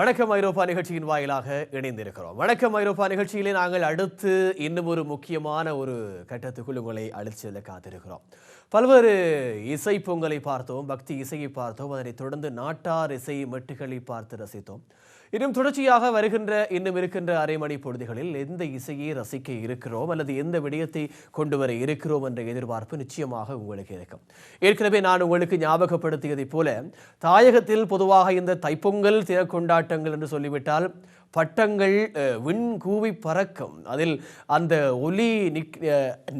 வணக்கம் ஐரோப்பா நிகழ்ச்சியின் வாயிலாக இணைந்திருக்கிறோம். வணக்கம் ஐரோப்பா நிகழ்ச்சியிலே நாங்கள் அடுத்து இன்னும் ஒரு முக்கியமான ஒரு கட்டத்துக்குள் உங்களை அழைத்து காத்திருக்கிறோம். பல்வேறு இசை பொங்கலை பார்த்தோம் பக்தி இசையை பார்த்தோம் அதனைத் தொடர்ந்து நாட்டார் இசை மெட்டுகளை பார்த்து ரசித்தோம். இன்னும் தொடர்ச்சியாக வருகின்ற இன்னும் இருக்கின்ற அரை மணி பொழுதுகளில் எந்த இசையை ரசிக்க இருக்கிறோம் அல்லது எந்த விடயத்தை கொண்டு வர இருக்கிறோம் என்ற எதிர்பார்ப்பு நிச்சயமாக உங்களுக்கு இருக்கும். ஏற்கனவே நான் உங்களுக்கு ஞாபகப்படுத்தியதைப் போல தாயகத்தில் பொதுவாக இந்த தைப்பொங்கல் தின கொண்டாட்டங்கள் என்று சொல்லிவிட்டால் பட்டங்கள் விண்கூவி விண் கூவி பறக்கும். அதில் அந்த ஒலி நிக்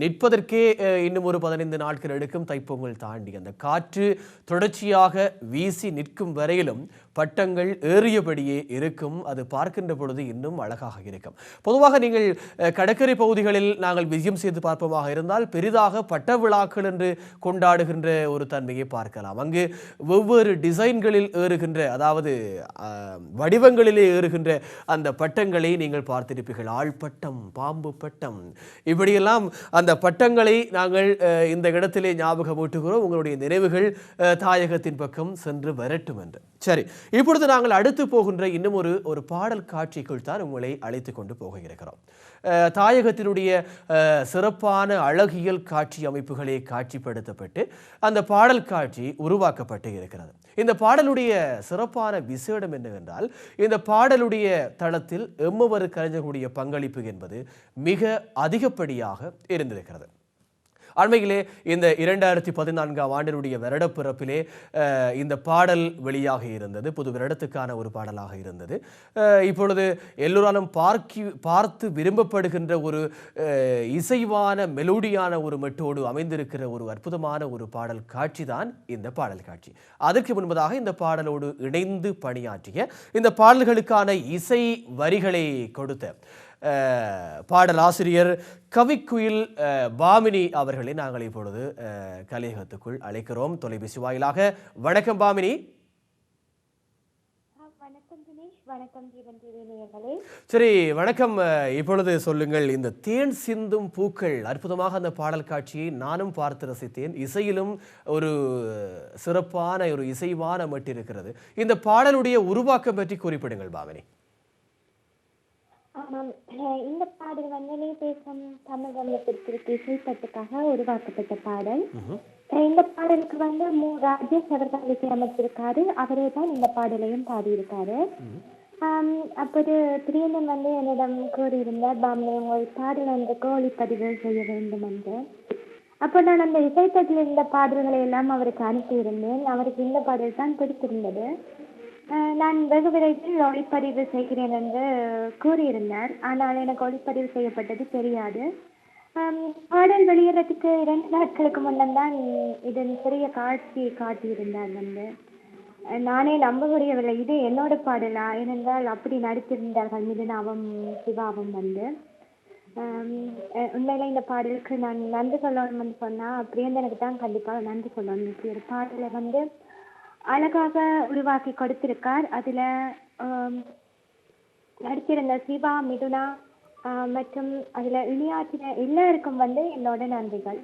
நிற்பதற்கே இன்னும் ஒரு பதினைந்து நாட்கள் எடுக்கும் தைப்பொங்கல் தாண்டி அந்த காற்று தொடர்ச்சியாக வீசி நிற்கும் வரையிலும் பட்டங்கள் ஏறியபடியே இருக்கும். அது பார்க்கின்ற பொழுது இன்னும் அழகாக இருக்கும். பொதுவாக நீங்கள் கடற்கரை பகுதிகளில் நாங்கள் விஜயம் செய்து பார்ப்போமாக இருந்தால் பெரிதாக பட்ட விழாக்கள் என்று கொண்டாடுகின்ற ஒரு தன்மையை பார்க்கலாம். அங்கு வெவ்வேறு டிசைன்களில் ஏறுகின்ற அதாவது வடிவங்களிலே ஏறுகின்ற அந்த பட்டங்களை நீங்கள் பார்த்திருப்பீர்கள். ஆழ்பட்டம் பாம்பு பட்டம் இப்படியெல்லாம் அந்த பட்டங்களை நாங்கள் இந்த இடத்திலே ஞாபகமூட்டுகிறோம். உங்களுடைய நினைவுகள் தாயகத்தின் பக்கம் சென்று வரட்டும் என்று. சரி இப்பொழுது நாங்கள் அடுத்து போகின்ற இன்னும் ஒரு ஒரு பாடல் காட்சிக்குள் தான் உங்களை அழைத்து கொண்டு போக இருக்கிறோம் தாயகத்தினுடைய சிறப்பான அழகியல் காட்சி அமைப்புகளே காட்சிப்படுத்தப்பட்டு அந்த பாடல் காட்சி உருவாக்கப்பட்டு இருக்கிறது. இந்த பாடலுடைய சிறப்பான விசேடம் என்னவென்றால் இந்த பாடலுடைய தளத்தில் எம்மவர் கலைஞர்களுடைய பங்களிப்பு என்பது மிக அதிகப்படியாக இருந்திருக்கிறது. அண்மையிலே இந்த இரண்டாயிரத்தி பதினான்காம் ஆண்டினுடைய வருடப்பிறப்பிலே இந்த பாடல் வெளியாக இருந்தது புது வருடத்துக்கான ஒரு பாடலாக இருந்தது. இப்பொழுது எல்லோராலும் பார்க்கி பார்த்து விரும்பப்படுகின்ற ஒரு இசைவான மெலோடியான ஒரு மெட்டோடு அமைந்திருக்கிற ஒரு அற்புதமான ஒரு பாடல் காட்சி தான் இந்த பாடல் காட்சி. அதற்கு முன்பதாக இந்த பாடலோடு இணைந்து பணியாற்றிய இந்த பாடல்களுக்கான இசை வரிகளை கொடுத்த பாடலாசிரியர் கவிக்குயில் பாமினி அவர்களை நாங்கள் இப்பொழுது கலையகத்துக்குள் அழைக்கிறோம். தொலைபேசி வாயிலாக வணக்கம் பாமினி. சரி வணக்கம். இப்பொழுது சொல்லுங்கள் இந்த தேன் சிந்தும் பூக்கள் அற்புதமாக அந்த பாடல் காட்சியை நானும் பார்த்து ரசித்தேன். இசையிலும் ஒரு சிறப்பான ஒரு இசைவான மட்டு இருக்கிறது இந்த பாடலுடைய உருவாக்கம் பற்றி குறிப்பிடுங்கள் பாமினி. ஆமாம். இந்த பாடல் வந்து நீ பேசும் தமிழ் வல்லத்திற்கு இசைப்பட்டுக்காக உருவாக்கப்பட்ட பாடல். இந்த பாடலுக்கு வந்து மு. ராஜேஷ் அவர்கள் இசையமைச்சிருக்காரு அவரே தான் இந்த பாடலையும் பாடியிருக்காரு. அப்போது பிரியந்தன் வந்து என்னிடம் கூறியிருந்தார் பாம்லே உங்கள் பாடல் வந்து கோழிப்பதிவு செய்ய வேண்டும் என்று. அப்போ நான் அந்த இசைப்பட்டில் இருந்த பாடல்களை எல்லாம் அவருக்கு அனுப்பியிருந்தேன். அவருக்கு இந்த பாடல் தான் பிடித்திருந்தது. நான் வெகு விரைவில் ஒளிப்பதிவு செய்கிறேன் என்று கூறியிருந்தார். ஆனால் எனக்கு ஒளிப்பதிவு செய்யப்பட்டது தெரியாது. பாடல் வெளியிடறதுக்கு இரண்டு நாட்களுக்கு முன்னம் தான் இதன் சிறிய காட்சி காட்டியிருந்தார் வந்து. நானே நம்ப முடியவில்லை இது என்னோட பாடலா? ஏனென்றால் அப்படி நடித்திருந்தார்கள் மிதுனாவும் சிவாவும் வந்து. உண்மையில இந்த பாடலுக்கு நான் நன்றி சொல்லணும்னு சொன்னா பிரியந்தனுக்கு தான் கண்டிப்பாக நன்றி சொல்லணும். இப்படி ஒரு பாடலை வந்து அழகாக உருவாக்கி கொடுத்திருக்கார். அதுல ஆம், நடித்திருந்த சிவா மிதுனா மற்றும் அதில் இணையாற்றின எல்லாருக்கும் வந்து என்னோட நன்றிகள்.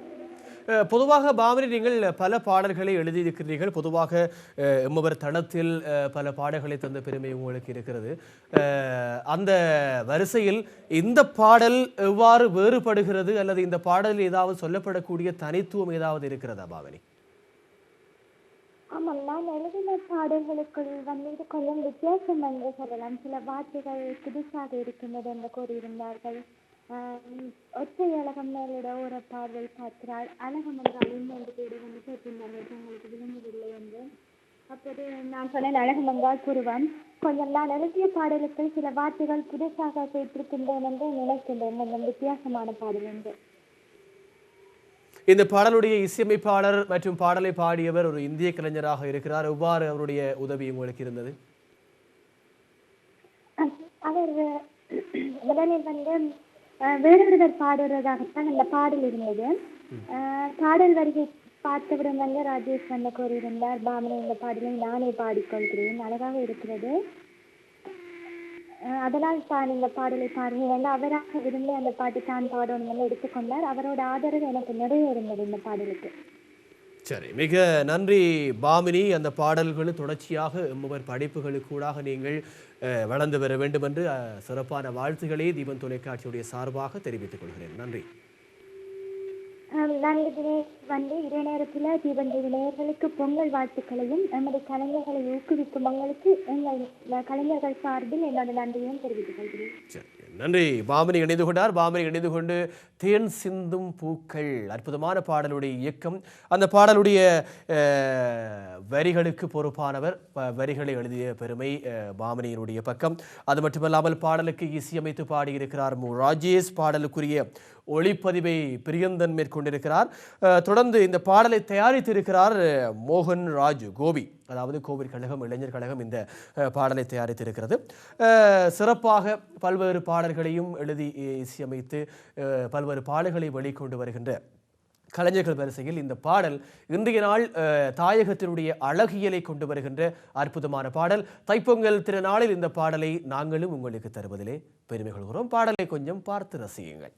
பொதுவாக பாமரி நீங்கள் பல பாடல்களை எழுதியிருக்கிறீர்கள். பொதுவாக அஹ், எம்மவர் தளத்தில் அஹ், பல பாடல்களை தந்த பெருமை உங்களுக்கு இருக்கிறது. அஹ், அந்த வரிசையில் இந்த பாடல் எவ்வாறு வேறுபடுகிறது அல்லது இந்த பாடலில் ஏதாவது சொல்லப்படக்கூடிய தனித்துவம் ஏதாவது இருக்கிறதா பாவனி? ஆமாம் நான் எழுதின பாடல்களுக்குள் வந்து இது கொஞ்சம் வித்தியாசம் என்று சொல்லலாம். சில வார்த்தைகள் புதுசாக இருக்கின்றது என்று கூறியிருந்தார்கள். ஒற்றை அழகம் மேலிட ஒரு பாடல் பார்க்கிறாள். அழகம் என்றால் என்று கூட வந்து கேட்டிருந்தார்கள் உங்களுக்கு விளங்கவில்லை என்று. அப்போது நான் சொன்னேன் அழகம் என்றால் புருவம். கொஞ்சம் நான் எழுதிய பாடலுக்குள் சில வார்த்தைகள் புதுசாக சேர்த்திருக்கின்றேன் என்று நினைக்கின்றேன். கொஞ்சம் வித்தியாசமான பாடல் என்று. இந்த பாடலுடைய இசையமைப்பாளர் மற்றும் பாடலை பாடியவர் ஒரு இந்திய கலைஞராக இருக்கிறார். எவ்வாறு அவருடைய உதவி உங்களுக்கு இருந்தது? அவர் முதலில் வந்து அஹ், வேறொருவர் பாடுறதாகத்தான் அந்த பாடல் இருந்தது. பாடல் வருகை பார்த்தவுடன் வந்து ராஜேஷ் வந்து கூறியிருந்தார் பாமனை இந்த பாடலை நானே பாடிக்கொள்கிறேன் அழகாக இருக்கிறது. அதனால் தான் இந்த பாடலை பாடுகிறேன் வந்து அவராக விரும்பி அந்த பாட்டு தான் பாடணும் எடுத்துக்கொண்டார். அவரோட ஆதரவு எனக்கு நிறைய இருந்தது இந்த பாடலுக்கு. சரி மிக நன்றி பாமினி. அந்த பாடல்கள் தொடர்ச்சியாக எம்முவர் படைப்புகளுக்கூடாக நீங்கள் வளர்ந்து பெற வேண்டும் என்று சிறப்பான வாழ்த்துக்களை தீபன் தொலைக்காட்சியுடைய சார்பாக தெரிவித்துக் கொள்கிறேன். நன்றி. ஆம், நான் வந்து இரு நேரத்தில் தீபந்தி விளையர்களுக்கு பொங்கல் வாழ்த்துக்களையும் எமது கலைஞர்களை ஊக்குவிக்கும் உங்களுக்கு எங்கள் கலைஞர்கள் சார்பில் என்னோட நன்றியையும் தெரிவித்துக் கொள்கிறேன். நன்றி. பாமினி இணைந்து கொண்டார். பாமினி இணைந்து கொண்டு தேன் சிந்தும் பூக்கள். அற்புதமான பாடலுடைய இயக்கம். அந்த பாடலுடைய வரிகளுக்கு பொறுப்பானவர் வரிகளை எழுதிய பெருமை அஹ், பக்கம். அது மட்டுமல்லாமல் பாடலுக்கு இசையமைத்து பாடியிருக்கிறார் மு. ராஜேஷ். பாடலுக்குரிய ஒளிப்பதிவை பிரியந்தன் மேற்கொண்டிருக்கிறார். தொடர்ந்து இந்த பாடலை தயாரித்திருக்கிறார் மோகன் ராஜு கோபி அதாவது கோவில் கழகம் இளைஞர் கழகம் இந்த பாடலை தயாரித்திருக்கிறது. சிறப்பாக பல்வேறு பாடல்களையும் எழுதி இசையமைத்து பல்வேறு பாடல்களை வெளிக்கொண்டு வருகின்ற கலைஞர்கள் வரிசையில் இந்த பாடல் இன்றைய நாள் தாயகத்தினுடைய அழகியலை கொண்டு வருகின்ற அற்புதமான பாடல். தைப்பொங்கல் திருநாளில் இந்த பாடலை நாங்களும் உங்களுக்கு தருவதிலே பெருமை கொள்கிறோம் பாடலை கொஞ்சம் பார்த்து ரசியுங்கள்.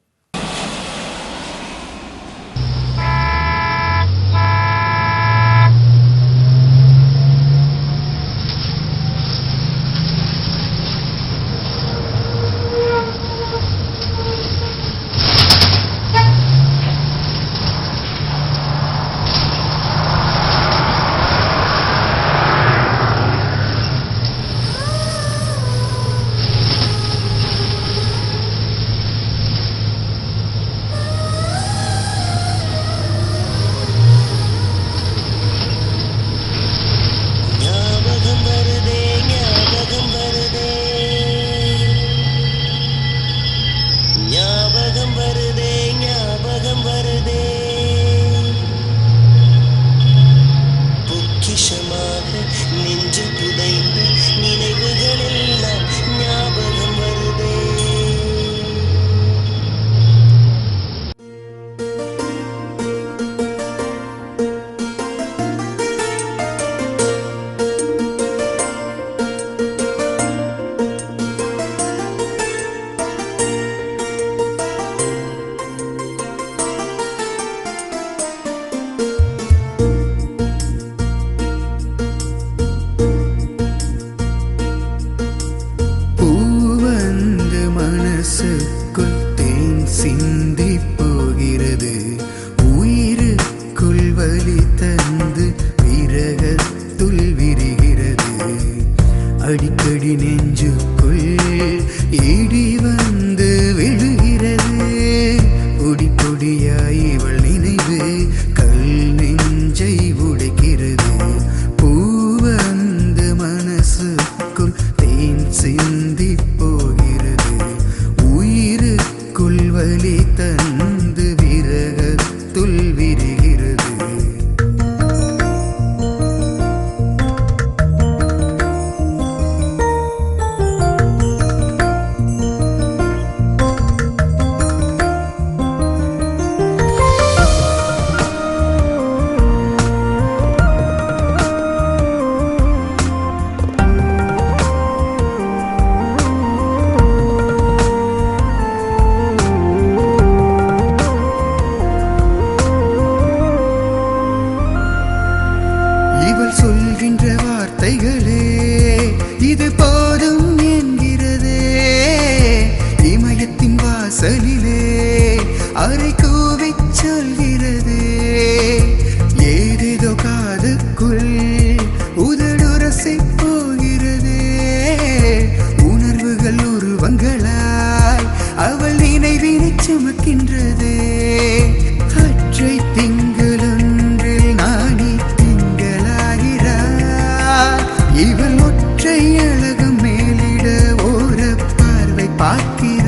தேன்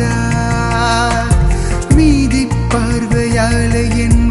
பார்க்கிறார் மீதி பார்வையால என்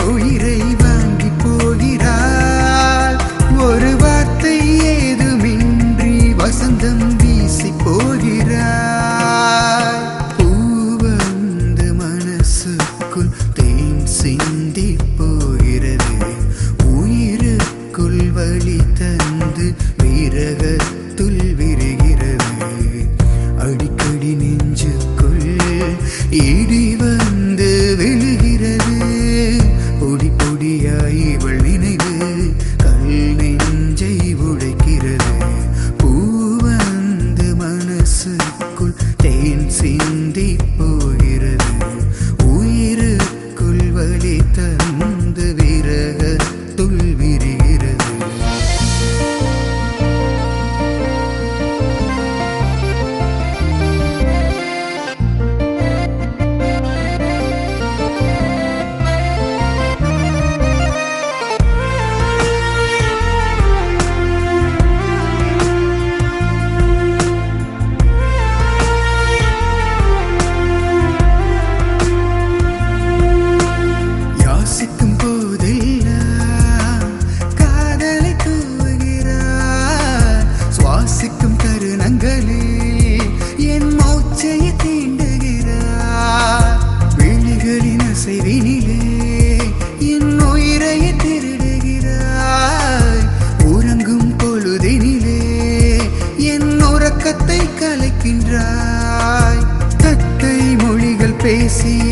பேசியே